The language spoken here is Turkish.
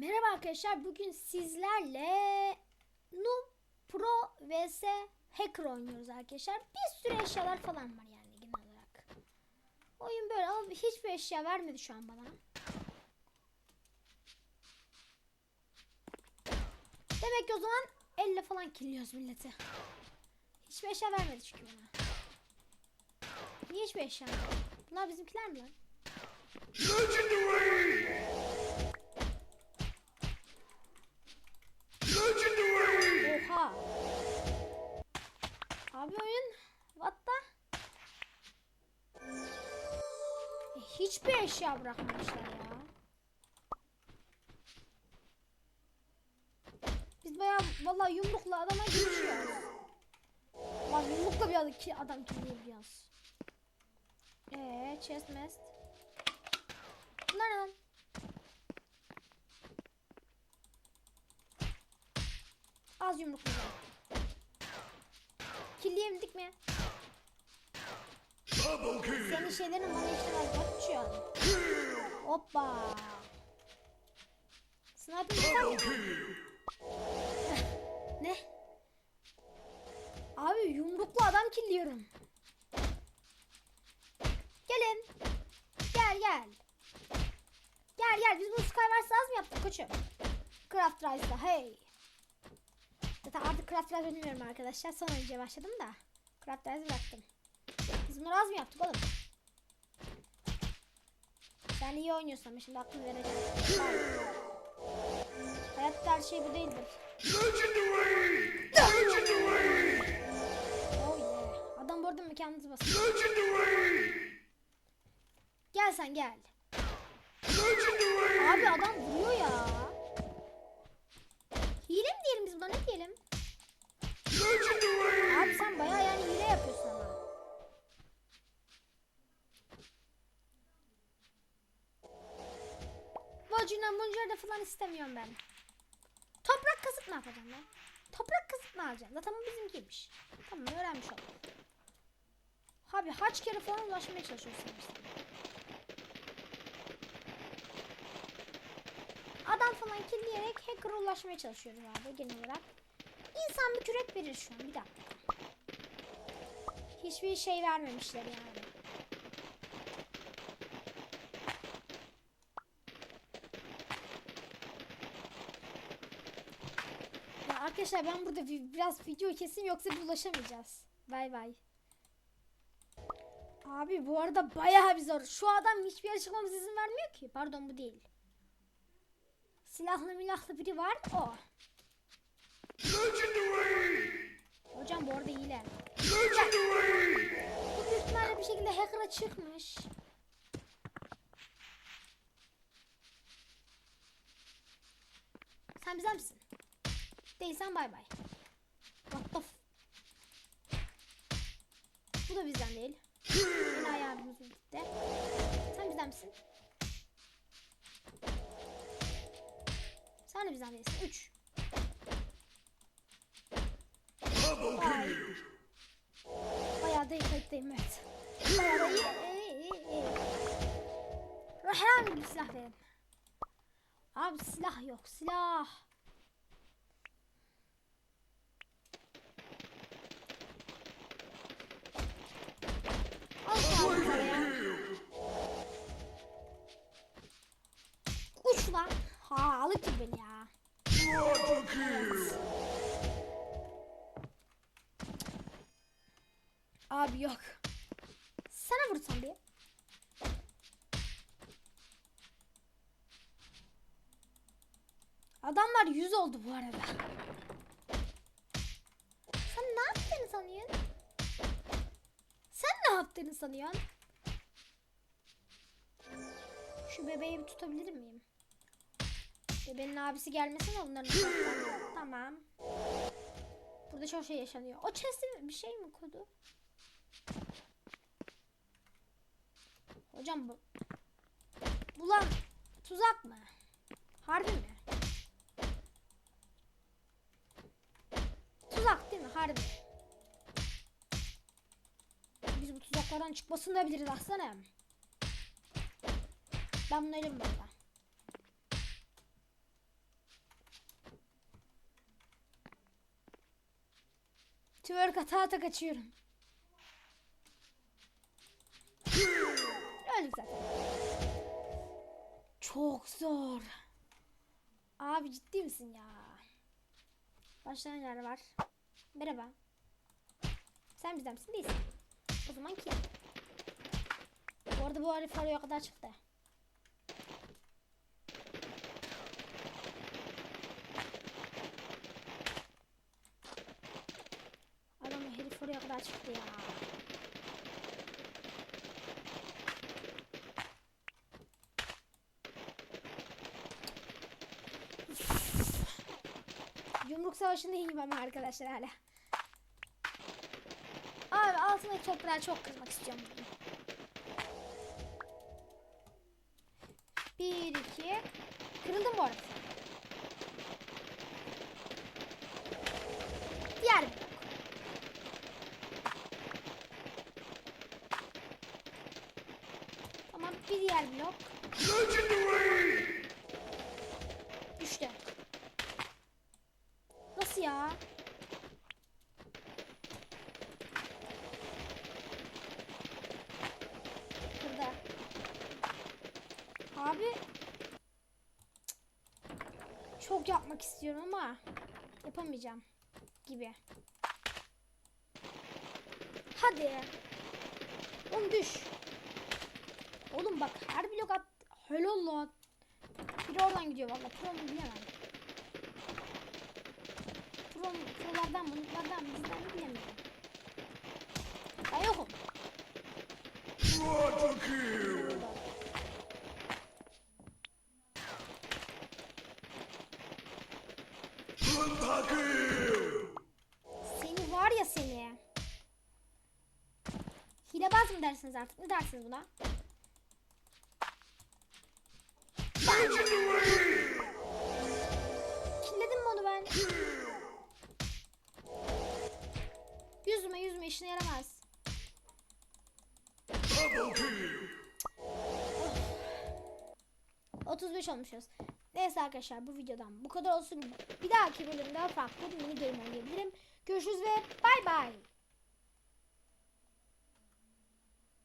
Merhaba arkadaşlar. Bugün sizlerle Noob Pro vs Hacker oynuyoruz arkadaşlar. Bir sürü eşyalar falan var yani genel olarak. Oyun böyle ama hiçbir eşya vermedi şu an bana. Demek ki o zaman elle falan killiyoruz milleti. Hiçbir eşya vermedi çünkü bana. Niye hiçbir eşya? Bunlar bizimkiler mi lan? Hiçbir eşya bırakmamışlar ya. Biz bayağı vallahi yumrukla adama girişiyoruz. Lan yumrukla bir adam, ki, adam kilitleyebiliyoruz. Eee chest mest. Bunlar lan? Az yumrukla. Killeyebildik mi? Senin şeylerin bana işlemez. Bak uçuyor. Hoppa. Sniper! Ne? Abi yumruklu adam killiyorum. Gelin. Gel gel. Gel gel biz bu Skywars az mı yaptık koçum? Craft Rice'da hey. Zaten artık Craft Rise bilmiyorum arkadaşlar. Son önce başladım da. Craft Rice'ı bıraktım. Biz bunları az mı yaptık oğlum? Sen iyi oynuyorsun ama şimdi aklını vereceğim. Hayatta her şey bu değildir. Legendary! Legendary! Oh yeah. Adam bu arada mekanınızı basıyor. Legendary! Gel sen gel. Legendary! Abi adam vuruyor ya. Hile mi diyelim biz buna ne diyelim? Legendary! Abi sen bayağı yani hile yapıyorsun ama. Vacina muncada falan istemiyorum ben. Toprak kazık mı yapacağım ben? Toprak kazık mı alacağım? Zaten bu bizimkiymiş. Tamam öğrenmiş oldum. Abi kaç kere falan ulaşmaya çalışıyorsun işte. Adam falan killeyerek hacker'a ulaşmaya çalışıyoruz abi genel olarak. İnsan bir kürek verir şu an bir dakika. Hiçbir şey vermemişler yani. Ya arkadaşlar ben burada bir, biraz video kesim yoksa bir ulaşamayacağız. Bay bay. Abi bu arada bayağı bir zor. Şu adam hiçbir yere çıkmamız izin vermiyor ki. Pardon bu değil. Silahlı milahlı biri var. O. Hocam bu arada. Legendary! Bu büyük ihtimalle bir şekilde hacker'a çıkmış. Sen bizden misin? Değilsen bay bay. What the Bu da bizden değil. Yine ayağımız gitti. Sen bizden misin? Sen de bizden değilsin. 3. Double kill! Bayağı da kayıttayım evet. Bayağı da iyi. bir silah verin. Abi silah yok silah. Ha alık gibi ya. Abi yok. Sana vursam bir. Adamlar yüz oldu bu arada. Sen ne yaptığını sanıyorsun? Sen ne yaptığını sanıyorsun? Şu bebeği tutabilir miyim? Bebeğin abisi onların ufaktan. Tamam. Burada çok şey yaşanıyor. O chest'e bir şey mi kodu? Hocam bu. Bu lan tuzak mı? Harbi mi? Tuzak değil mi? Harbi. Biz bu tuzaklardan çıkmasını da biliriz aslanım. Ben bunu elim burada. Twerk ata ata kaçıyorum. Öldük zaten. Çok zor. Abi ciddi misin ya? Başka neler var? Merhaba. Sen bizden misin? Değilsin. O zaman kim? Bu arada bu harf oraya kadar çıktı. Adam kadar çıktı. Yumruk savaşında iyiyim ama arkadaşlar hala. Abi altındaki toprağı çok kırmak istiyorum bugün. Bir, iki. Kırıldım bu arada. Diğer blok. Tamam bir diğer blok. Legendary! Düştü. Nasıl ya? Burada. Abi. Çok yapmak istiyorum ama yapamayacağım gibi. Hadi. Oğlum düş. Oğlum bak her blok at. Helal lan. Biri oradan gidiyor valla. Pro mu bilemem. Pro, prolardan mı, bizden mi bilemiyorum. Ben yokum. Quadra kill! Pentakill! Seni var ya seni. Hilebaz mı dersiniz artık? Ne dersiniz buna? Killedim mi onu ben? Yüzme yüzme işine yaramaz. Kill! 35 olmuşuz. Neyse arkadaşlar bu videodan bu kadar olsun. Bir dahaki bölümde farklı bir mini game oynayabilirim. Görüşürüz ve bay bay.